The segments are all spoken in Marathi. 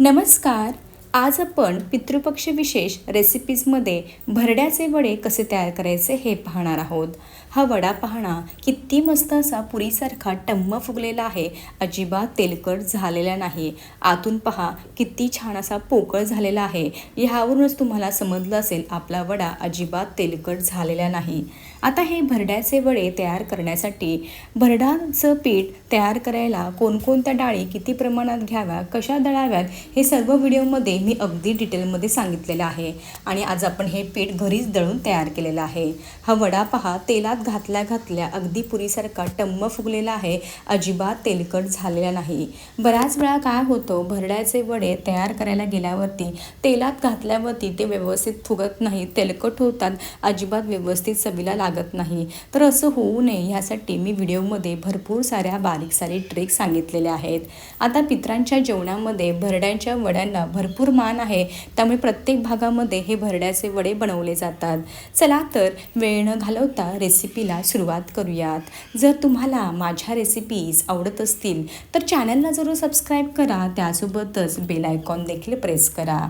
नमस्कार. आज आपण पितृपक्ष विशेष रेसिपीजमध्ये भरड्याचे वडे कसे तयार करायचे हे पाहणार आहोत. हा वडा पाहणा किती मस्त असा पुरीसारखा टम्म फुगलेला आहे. अजिबात तेलकट झालेला नाही. आतून पहा किती छान असा पोकळ झालेला आहे. ह्यावरूनच तुम्हाला समजलं असेल आपला वडा अजिबात तेलकट झालेला नाही. आता हे भरड्याचे वडे तयार करण्यासाठी भरडाचं पीठ तयार करायला कोणकोणत्या डाळी किती प्रमाणात घ्याव्या कशा दळाव्यात हे सर्व व्हिडिओमध्ये मी अगदी डिटेलमध्ये सांगितलेलं आहे. आणि आज आपण हे पीठ घरीच दळून तयार केलेलं आहे. हा वडा पहा तेलात घातल्या घातल्या अगदी पुरीसारखा टम्म फुगलेला आहे. अजिबात तेलकट झालेला नाही. बऱ्याच वेळा काय होतं भरड्याचे वडे तयार करायला गेल्यावरती तेलात घातल्यावरती ते व्यवस्थित फुगत नाही तेलकट होतात अजिबात व्यवस्थित चवीला लागत नाही. तर असं होऊ नये ह्यासाठी मी व्हिडिओमध्ये भरपूर साऱ्या बारीक सारी ट्रिक सांगितलेल्या आहेत. आता पित्रांच्या जेवणामध्ये भरड्यांच्या वड्यांना भरपूर मान आहे. त्यामुळे प्रत्येक भागामध्ये हे भरड्याचे वडे बनवले जातात. चला तर वेळ न घालवता रेसिपीला सुरुवात करूयात. जर तुम्हाला माझ्या रेसिपीज आवडत असतील तर चॅनलला जरूर सबस्क्राईब करा. त्यासोबतच बेल आयकॉन देखील प्रेस करा.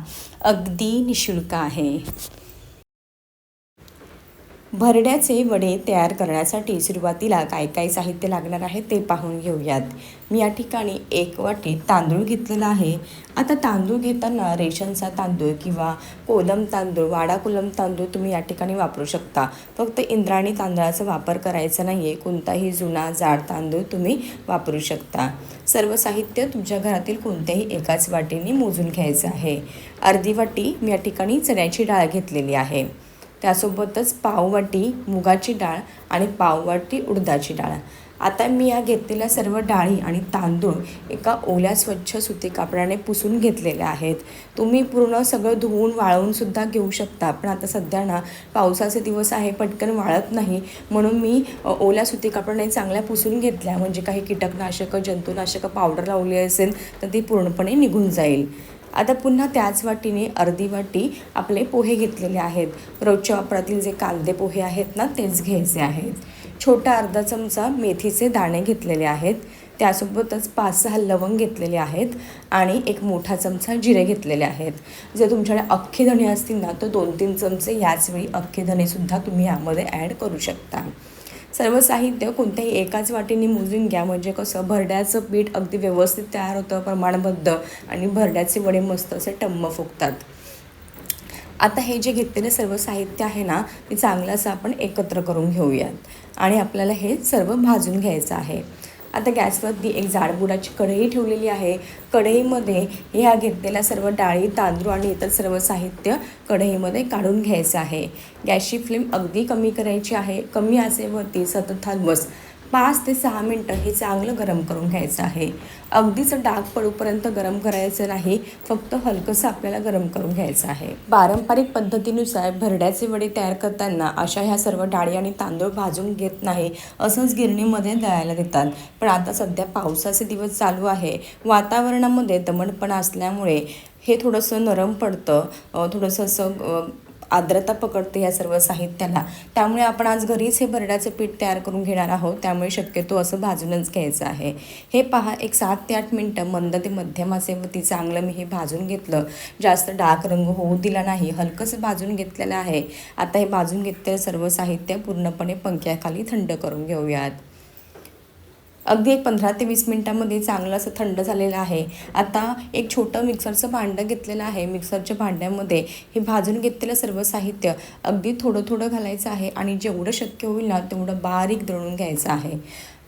अगदी निशुल्क आहे. भरड्याचे वडे तयार करण्यासाठी सुरुवातीला काय काय साहित्य लागणार आहे ते पाहून घेऊयात. मी या ठिकाणी एक वाटी तांदूळ घेतलेला आहे. आता तांदूळ घेताना रेशनचा तांदूळ किंवा कोलम तांदूळ वाडा कोलम तांदूळ तुम्ही या ठिकाणी वापरू शकता. फक्त इंद्राणी तांदळाचा वापर करायचा नाही आहे कोणताही जुना जाड तांदूळ तुम्ही वापरू शकता. सर्व साहित्य तुमच्या घरातील कोणत्याही एकाच वाटीने मोजून घ्यायचं आहे. अर्धी वाटी मी या ठिकाणी चण्याची डाळ घेतलेली आहे. त्यासोबतच पाववाटी मुगाची डाळ आणि पाववाटी उडदाची डाळ. आता मी या घेतलेल्या सर्व डाळी आणि तांदूळ एका ओल्या स्वच्छ सुती कापडाने पुसून घेतलेले आहेत. तुम्ही पूर्ण सगळं धुवून वाळवूनसुद्धा घेऊ शकता. पण आता सध्या ना पावसाचे दिवस आहे पटकन वाळत नाही. म्हणून मी ओल्या सुती कापडाने चांगल्या पुसून घेतल्या. म्हणजे काही कीटकनाशकं जंतुनाशकं पावडर लावली असेल तर ती पूर्णपणे निघून जाईल. आता पुन्हा त्याच वाटीने अर्धी वाटी आपले पोहे घेतलेले आहेत. रोजच्या वापरातील जे कांदे पोहे आहेत ना तेच घ्यायचे आहेत. छोटा अर्धा चमचा मेथीचे दाणे घेतलेले आहेत. त्यासोबतच पाच सहा लवंग घेतलेले आहेत आणि एक मोठा चमचा जिरे घेतलेले आहेत. जर तुमच्याकडे अख्खे धणे असतील ना तर दोन तीन चमचे याचवेळी अख्खे धणेसुद्धा तुम्ही यामध्ये ॲड करू शकता. सर्व साहित्य कोणत्याही एकाच वाटीने मोजून घ्या. म्हणजे कसं भरड्याचं पीठ अगदी व्यवस्थित तयार होतं प्रमाणबद्ध आणि भरड्याचे वडे मस्त असे टम्म फुगतात. आता हे जे घेतलेलं सर्व साहित्य आहे ना ते चांगलं असं आपण एकत्र करून घेऊयात. आणि आपल्याला हे सर्व भाजून घ्यायचं आहे. आता गॅसवरती एक जाडबुडाची कढई ठेवलेली आहे. कढईमध्ये ह्या घेतलेल्या सर्व डाळी तांदूळ आणि इतर सर्व साहित्य कढईमध्ये काढून घ्यायचं आहे. गॅसची फ्लेम अगदी कमी करायची आहे. कमी आचेवरती सतत हलवस पाच ते सहा मिनटं हे चांगलं गरम करून घ्यायचं आहे. अगदीच डाग पडूपर्यंत गरम करायचं नाही फक्त हलकंसं आपल्याला गरम करून घ्यायचं आहे. पारंपरिक पद्धतीनुसार भरड्याचे वडे तयार करताना अशा ह्या सर्व डाळी आणि तांदूळ भाजून घेत नाही असंच गिरणीमध्ये दळायला देतात. पण आता सध्या पावसाचे दिवस चालू आहे. वातावरणामध्ये दमटपणा असल्यामुळे हे थोडंसं नरम पडतं थोडंसं असं आर्द्रता पकडते या सर्व साहित्याला त्यामुळे आपण आज घरीच हे भरड्याचं पीठ तयार करून घेणार आहोत. त्यामुळे शक्यतो असं भाजूनच घ्यायचं आहे. हे पहा एक सात ते आठ मिनटं मंद ते मध्यम असेवरती चांगलं मी हे भाजून घेतलं. जास्त डार्क रंग होऊ दिला नाही. हलकंसं भाजून घेतलेलं आहे. आता हे भाजून घेतलेलं सर्व साहित्य पूर्णपणे पंख्याखाली थंड करून घेऊयात. अगदी एक पंधरा ते वीस मिनटामध्ये चांगलं असं थंड झालेलं आहे. आता एक छोटं मिक्सरचं भांडं घेतलेलं आहे. मिक्सरच्या भांड्यामध्ये हे भाजून घेतलेलं सर्व साहित्य अगदी थोडं थोडं घालायचं आहे आणि जेवढं शक्य होईल ना तेवढं बारीक दळून घ्यायचं आहे.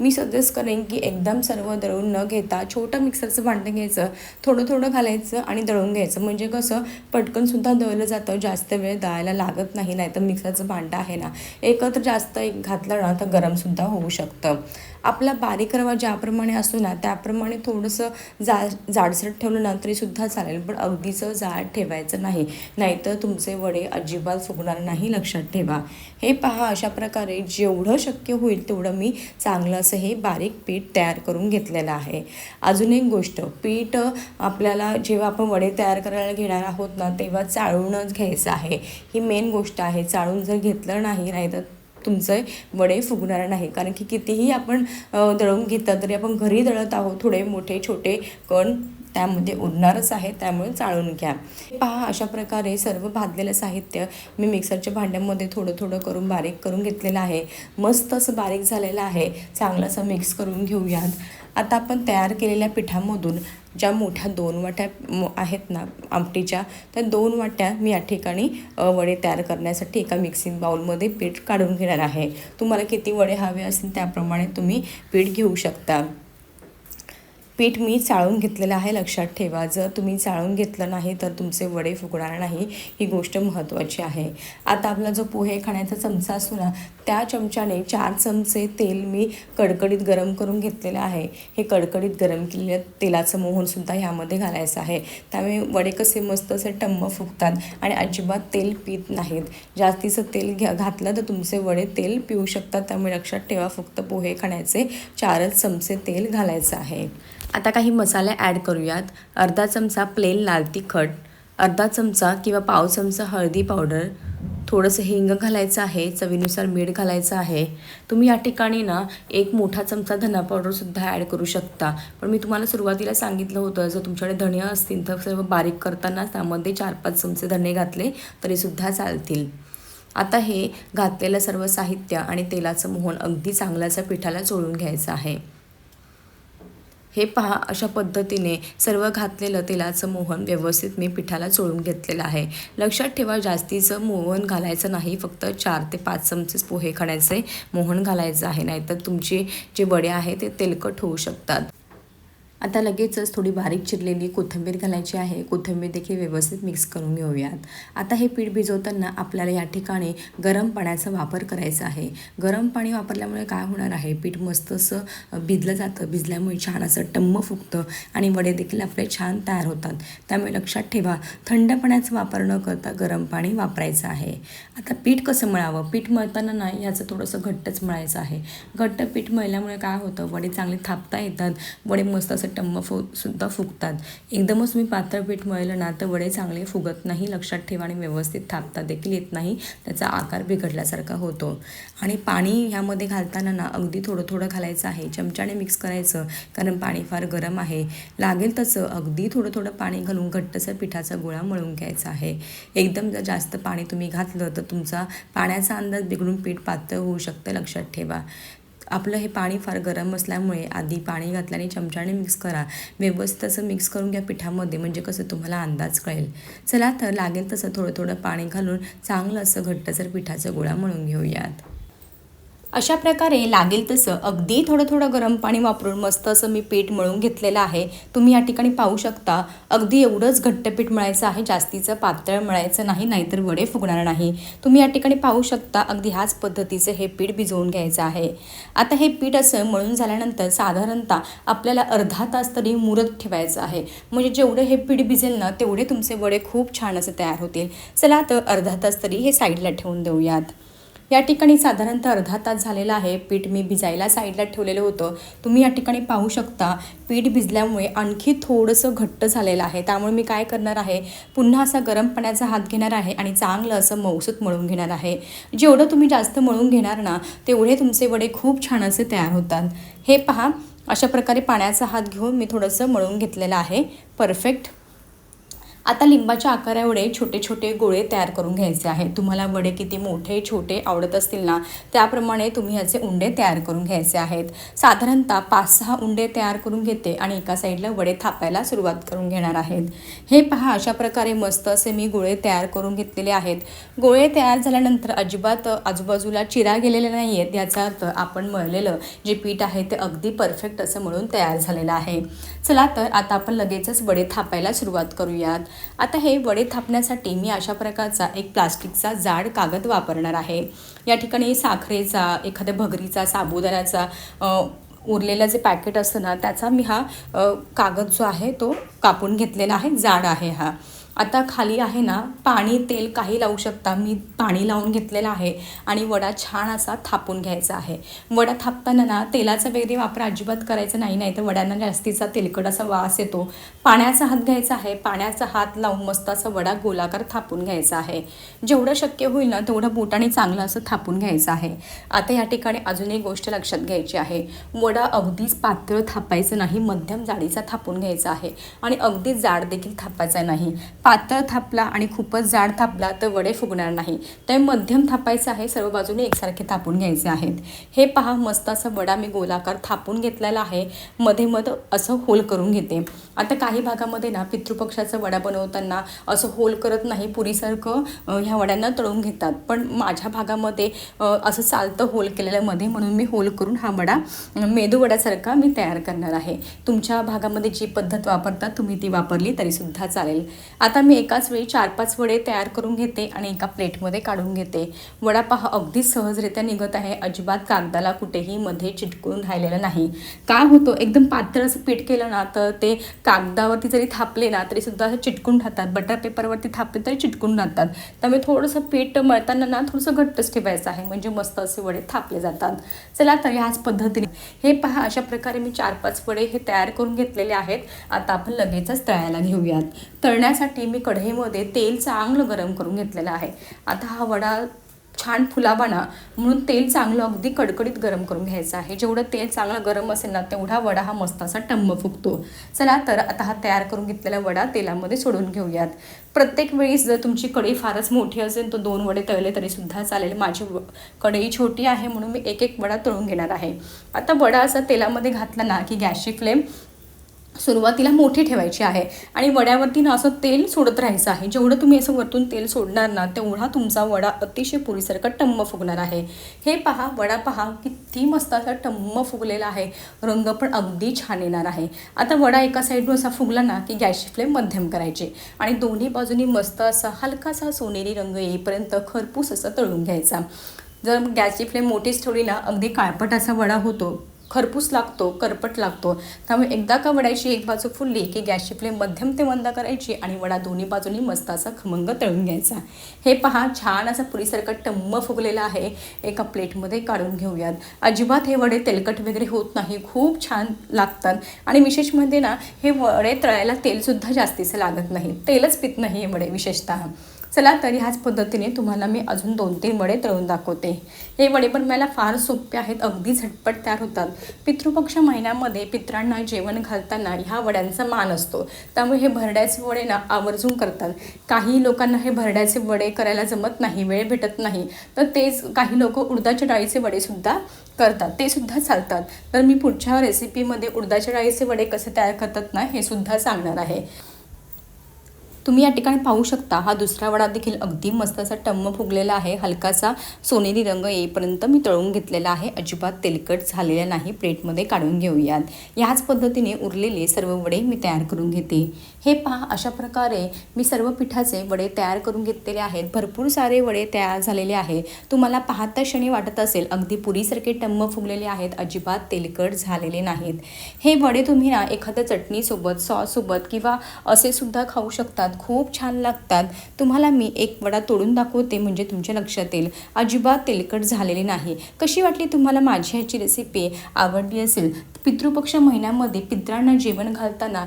मी सजेस्ट करेन की एकदम सर्व दळून न घेता छोटं मिक्सरचं भांडं घ्यायचं थोडं थोडं घालायचं आणि दळून घ्यायचं. म्हणजे कसं पटकनसुद्धा दळलं जातं जास्त वेळ दळायला लागत नाही नाही तर मिक्सरचं भांडं आहे ना एकत्र जास्त एक घातलं ना तर गरमसुद्धा होऊ शकतं. आपला बारीक रवा ज्याप्रमाणे असतो ना त्याप्रमाणे थोडंसं जा जाडसर ठेवलं ना तरीसुद्धा चालेल. पण अगदीचं जाड ठेवायचं नाही. नाहीतर तुमचे वडे अजिबात फुगणार नाही लक्षात ठेवा. हे पहा अशा प्रकारे जेवढं शक्य होईल तेवढं मी चांगलं असं हे बारीक पीठ तयार करून घेतलेलं आहे. अजून एक गोष्ट पीठ आपल्याला जेव्हा आपण वडे तयार करायला घेणार आहोत ना तेव्हा चाळूनच घ्यायचं आहे. ही मेन गोष्ट आहे. चाळून जर घेतलं नाही नाही तर तुमचे वडे फुगणार नाही. कारण की कितीही आपण दळून घेतलं तरी आपण घरी दळत आहोत थोडे मोठे छोटे कण त्यामध्ये उडणारच आहे त्यामुळे चाळून घ्या. पहा अशा प्रकारे सर्व भाजलेलं साहित्य मी मिक्सरच्या भांड्यामध्ये थोडं थोडं करून बारीक करून घेतलेलं आहे. मस्त असं बारीक झालेलं आहे. चांगलं असं मिक्स करून घेऊयात. आता आपण तयार केलेल्या पिठामधून ज्या मोठ्या दोन वाट्या आहेत ना आमटीच्या त्या दोन वाट्या मी या ठिकाणी वडे तयार करण्यासाठी एका मिक्सिंग बाउलमध्ये पीठ काढून घेणार आहे. तुम्हाला किती वडे हवे असतील त्याप्रमाणे तुम्ही पीठ घेऊ शकता. पीठ मी चाळून घेतलेलं आहे लक्षात ठेवा. जर तुम्ही चाळून घेतलं नाही तर तुमचे वडे फुगणार नाही. ही गोष्ट महत्त्वाची आहे. आता आपला जो पोहे खाण्याचा चमचा असतो ना त्या चमच्याने चार चमचे तेल मी कडकडीत गरम करून घेतलेलं आहे. हे कडकडीत गरम केलेलं तेलाचं मोहनसुद्धा ह्यामध्ये घालायचं आहे. त्यामुळे वडे कसे मस्त असे टम्म फुगतात आणि अजिबात तेल पित नाहीत. जास्तीचं तेल घ्या घातलं तर तुमचे वडे तेल पिऊ शकतात. त्यामुळे लक्षात ठेवा फक्त पोहे खाण्याचे चारच चमचे तेल घालायचं आहे. आता काही मसाले ॲड करूयात. अर्धा चमचा प्लेन लाल तिखट अर्धा चमचा किंवा पाव चमचा हळदी पावडर थोडंसं हिंग घालायचं आहे चवीनुसार मीठ घालायचं आहे. तुम्ही या ठिकाणी ना एक मोठा चमचा धना पावडरसुद्धा ॲड करू शकता. पण मी तुम्हाला सुरुवातीला सांगितलं होतं जर तुमच्याकडे धणे असतील तर सर्व बारीक करताना त्यामध्ये चार पाच चमचे धणे घातले तरीसुद्धा चालतील. आता हे घातलेलं सर्व साहित्य आणि तेलाचं मोहन अगदी चांगल्याचं पिठाला चोळून घ्यायचं आहे. हे पहा अशा पद्धतीने सर्व घातलेलं तेलाचं मोहन व्यवस्थित मी पिठाला चोळून घेतलेलं आहे. लक्षात ठेवा जास्तीचं मोहन घालायचं नाही फक्त चार ते पाच चमचेच पोहे खाण्याचे मोहन घालायचं आहे नाहीतर तुमचे जे वडे आहे ते तेलकट होऊ शकतात. आता लगेचच थोडी बारीक चिरलेली कोथिंबीर घालायची आहे. कोथिंबीर देखील व्यवस्थित मिक्स करून घेऊयात. आता हे पीठ भिजवताना आपल्याला या ठिकाणी गरम पाण्याचा वापर करायचा आहे. गरम पाणी वापरल्यामुळे काय होणार आहे? पीठ मस्त असं भिजलं जातं. भिजल्यामुळे छान असं टम्म फुगतं आणि वडे देखील आपले छान तयार होतात. त्यामुळे लक्षात ठेवा थंड पाण्याचा वापर न करता गरम पाणी वापरायचं आहे. आता पीठ कसं मळावं? पीठ मळताना ना याचं थोडंसं घट्टच मळायचं आहे. घट्ट पीठ मळल्यामुळे काय होतं? वडे चांगले थापता येतात. वडे मस्त असं टम्म फु सुद्धा फुगतात. एकदमच मी पातळ पीठ मळलं ना तर वडे चांगले फुगत नाही लक्षात ठेवा आणि व्यवस्थित थापता देखील येत नाही त्याचा आकार बिघडल्यासारखा होतो. आणि पाणी ह्यामध्ये घालताना ना अगदी थोडं थोडं घालायचं आहे चमच्याने मिक्स करायचं कारण पाणी फार गरम आहे. लागेल तसं अगदी थोडं थोडं पाणी घालून घट्टसर पिठाचा गोळा मळून घ्यायचा आहे. एकदम जर जास्त पाणी तुम्ही घातलं तर तुमचा पाण्याचा अंदाज बिघडून पीठ पातळ होऊ शकतं लक्षात ठेवा. आपलं हे पाणी फार गरम असल्यामुळे आधी पाणी घातल्याने चमच्याने मिक्स करा. व्यवस्थित असं मिक्स करून घ्या पिठामध्ये म्हणजे कसं तुम्हाला अंदाज कळेल. चला तर लागेल तसं थोडं थोडं पाणी घालून चांगलं असं घट्टसर पिठाचं गोळा म्हणून घेऊयात. अशा प्रकारे लागेल तसं अगदी थोडं थोडं गरम पाणी वापरून मस्त असं मी पीठ मळून घेतलेलं आहे. तुम्ही या ठिकाणी पाहू शकता अगदी एवढंच घट्ट पीठ मळायचं आहे जास्तीचं पातळ मळायचं नाही नाहीतर वडे फुगणार नाही. तुम्ही या ठिकाणी पाहू शकता अगदी ह्याच पद्धतीचं हे पीठ भिजवून घ्यायचं आहे. आता हे पीठ असं मळून झाल्यानंतर साधारणतः आपल्याला अर्धा तास तरी मुरत ठेवायचं आहे. म्हणजे जेवढं हे पीठ भिजेल ना तेवढे तुमचे वडे खूप छान असे तयार होतील. चला तर अर्धा तास तरी हे साईडला ठेवून देऊयात. या ठिकाणी साधारणतः अर्धा तास झालेला आहे. पीठ मी भिजायला साईडला ठेवलेलं होतं. तुम्ही या ठिकाणी पाहू शकता पीठ भिजल्यामुळे आणखी थोडंसं घट्ट झालेलं आहे. त्यामुळे मी काय करणार आहे पुन्हा असा गरम पाण्याचा हात घेणार आहे आणि चांगलं असं मौसूत मळून घेणार आहे. जेवढं तुम्ही जास्त मळून घेणार ना तेवढे तुमचे वडे खूप छान असे तयार होतात. हे पहा अशा प्रकारे पाण्याचा हात घेऊन मी थोडंसं मळून घेतलेलं आहे. परफेक्ट. आता लिंबाच्या आकाराएवढे छोटे छोटे गोळे तयार करून घ्यायचे आहे तुम्हाला वडे किती मोठे छोटे आवडत असतील ना त्याप्रमाणे तुम्ही याचे उंडे तयार करून घ्यायचे आहेत. साधारणतः पाच सहा उंडे तयार करून घेते आणि एका साईडला वडे थापायला सुरुवात करून घेणार आहेत. हे पहा अशा प्रकारे मस्त असे मी गोळे तयार करून घेतलेले आहेत. गोळे तयार झाल्यानंतर अजिबात आजूबाजूला चिरा गेलेले नाही आहेत याचा अर्थ आपण मळलेलं जे पीठ आहे ते अगदी परफेक्ट असं म्हणून तयार झालेलं आहे. चला तर आता आपण लगेचच वडे थापायला सुरुवात करूयात. आता हे वडे थापण्यासाठी मी अशा प्रकारचा एक प्लास्टिकचा जाड कागद वापरणार आहे. या ठिकाणी साखरेचा एखाद्या भगरीचा साबुदाण्याचा उरलेलं जे पॅकेट असतं ना त्याचा मी हा कागद जो आहे तो कापून घेतलेला आहे जाड आहे हा. आता खाली आहे ना पाणी तेल काही लावू शकता. मी पाणी लावून घेतलेलं आहे आणि वडा छान असा थापून घ्यायचा आहे. वडा थापताना ना तेलाचा वगैरे वापर अजिबात करायचा नाही नाही तर वड्यांना जास्तीचा तेलकट असा वास येतो. पाण्याचा हात घ्यायचा आहे. पाण्याचा हात लावून मस्त असा वडा गोलाकार थापून घ्यायचा आहे. जेवढं शक्य होईल ना तेवढं बोटाने चांगलं असं थापून घ्यायचं आहे. आता या ठिकाणी अजून एक गोष्ट लक्षात घ्यायची आहे. वडा अगदीच पातळ थापायचं नाही मध्यम जाडीचा थापून घ्यायचा आहे. आणि अगदीच जाड देखील थापायचा नाही. पातळ थापला आणि खूपच जाड थापला तर वडे फुगणार नाही. तर मध्यम थापायचं आहे सर्व बाजूने एकसारखे थापून घ्यायचे आहेत. हे पहा मस्त असा वडा मी गोलाकार थापून घेतलेला आहे. मध्ये मध असं होल करून घेते. आता काही भागामध्ये ना पितृपक्षाचा वडा बनवताना असं होल करत नाही पुरीसारखं ह्या वड्यांना तळून घेतात. पण माझ्या भागामध्ये असं चालतं होल केलेलं मध्ये म्हणून मी होल करून हा वडा मेदू वड्यासारखा मी तयार करणार आहे. तुमच्या भागामध्ये जी पद्धत वापरतात तुम्ही ती वापरली तरीसुद्धा चालेल. आता आता मी एकाच वेळी चार पाच वडे तयार करून घेते आणि एका प्लेटमध्ये काढून घेते. वडा पहा अगदी सहजरित्या निघत आहे. अजिबात कागदाला कुठेही मध्ये चिटकून राहिलेलं नाही. काय होतो? एकदम पातळ असं पीठ केलं ना तर ते कागदावरती जरी थापले ना तरी सुद्धा असं चिटकून राहतात. बटर पेपरवरती थापले तरी चिटकून राहतात. त्यामुळे थोडंसं पीठ मळताना ना थोडंसं घट्टच ठेवायचं आहे. म्हणजे मस्त असे वडे थापले जातात. चला तर ह्याच पद्धतीने. हे पहा अशा प्रकारे मी चार पाच वडे हे तयार करून घेतलेले आहेत. आता आपण लगेचच तळायला घेऊयात. तळण्यासाठी मी कढईमध्ये तेल चांगलं गरम करून घेतलेलं आहे. आता हा वडा छान फुलावा ना म्हणून तेल चांगलं अगदी कडकडीत गरम करून घ्यायचं आहे. जेवढं तेल चांगलं गरम असेल ना तेवढा वडा हा मस्त असा टम्म फुगतो. चला तर आता हा तयार करून घेतलेला वडा तेलामध्ये सोडून घेऊयात. प्रत्येक वेळेस जर तुमची कढई फारच मोठी असेल तर दोन वडे तळले तरीसुद्धा चालेल. माझी कढई छोटी आहे म्हणून मी एक एक वडा तळून घेणार आहे. आता वडा असा तेलामध्ये घातला ना की गॅसची फ्लेम सुरुवातीला मोठी ठेवायची आहे. आणि वड्यावरती ना असं तेल सोडत राहायचं आहे. जेवढं तुम्ही असं वरतून तेल सोडणार ना तेवढा तुमचा वडा अतिशय पुरीसारखा टम्म फुगणार आहे. हे पहा वडा पहा किती मस्त असा टम्म फुगलेला आहे. रंग पण अगदी छान येणार आहे. आता वडा एका साईडनं असा फुगला ना की गॅसची फ्लेम मध्यम करायची. आणि दोन्ही बाजूनी मस्त असा हलकासा सोनेरी रंग येईपर्यंत खरपूस असं तळून घ्यायचा. जर गॅसची फ्लेम मोठीच ठेवली ना अगदी काळपट असा वडा होतो. खरपूस लागतो करपट लागतो. त्यामुळे एकदा का वड्याची एक बाजू फुलली की गॅसची फ्लेम मध्यम ते मंद करायची आणि वडा दोन्ही बाजूनी मस्त असा खमंग तळून घ्यायचा. हे पहा छान असा पुरीसारखं टम्म फुगलेला आहे. एका प्लेटमध्ये काढून घेऊयात. अजिबात हे वडे तेलकट वगैरे होत नाही. खूप छान लागतात. आणि विशेष म्हणजे ना हे वडे तळायला तेलसुद्धा जास्तीचं लागत नाही. तेलच पित नाही हे वडे विशेषतः. चला तरी ह्याच पद्धतीने तुम्हाला मी अजून दोन तीन वडे तळून दाखवते. हे वडे पण मला फार सोपे आहेत अगदी झटपट तयार होतात. पितृपक्ष महिन्यामध्ये पित्रांना जेवण घालताना ह्या वड्यांचा मान असतो. त्यामुळे हे भरड्याचे वडे ना आवर्जून करतात. काही लोकांना हे भरड्याचे वडे करायला जमत नाही वेळ भेटत नाही. तर तेच काही लोक उडदाच्या डाळीचे वडेसुद्धा करतात. ते सुद्धा चालतात. तर मी पुढच्या रेसिपीमध्ये उडदाच्या डाळीचे वडे कसे तयार करतात ना हे सुद्धा सांगणार आहे. तुम्ही या ठिकाणी पाहू शकता हा दुसरा वडा देखील अगदी मस्त असा टम्म फुगलेला आहे. हलकासा सोनेरी रंग येईपर्यंत मी तळून घेतलेला आहे. अजिबात तेलकट झालेला नाही. प्लेटमध्ये काढून घेऊयात. याच पद्धतीने उरलेले सर्व वडे मी तयार करून घेते. हे पहा अशा प्रकारे मी सर्व पिठाचे वडे तयार करून घेतलेले आहेत. भरपूर सारे वडे तयार झालेले आहे. तुम्हाला पाहता क्षणी वाटत असेल अगदी पुरीसारखे टम्म फुगलेले आहेत. अजिबात तेलकट झालेले नाहीत. हे वडे तुम्ही ना एखाद्या चटणीसोबत सॉससोबत किंवा असे सुद्धा खाऊ शकतात. खूप छान लागतात. तुम्हाला मी एक वडा तोडून दाखवते म्हणजे तुमच्या लक्षात येईल. अजिबात तेलकट झालेले नाही. कशी वाटली तुम्हाला माझी ह्याची रेसिपी आवडली असेल? पितृपक्ष महिन्यामध्ये पित्रांना जेवण घालताना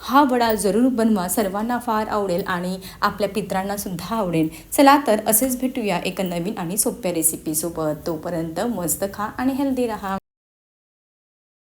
हा वडा जरूर बनवा. सर्वांना फार आवडेल आणि आपल्या पित्रांना सुद्धा आवडेल. चला तर असेच भेटूया एका नवीन आणि सोप्या रेसिपीसोबत तोपर्यंत मस्त खा आणि हेल्दी राहा.